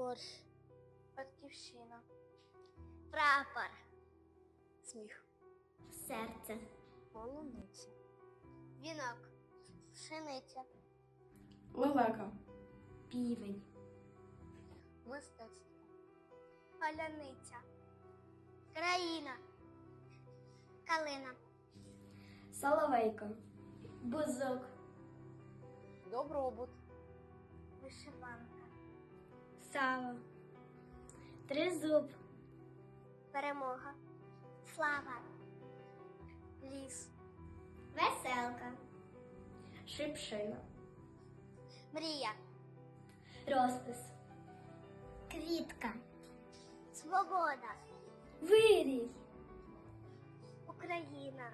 Борщ. Батьківщина. Прапор. Сміх. Серце. Полуниця. Вінок. Пшениця. Лелека. Півень. Мистецтво. Паляниця. Країна. Калина. Соловейко. Бузок. Добробут. Вишиванка. Сало. Тризуб. Перемога. Слава. Ліс. Веселка. Шипшина. Мрія. Розпис. Квітка. Свобода. Вирій. Україна.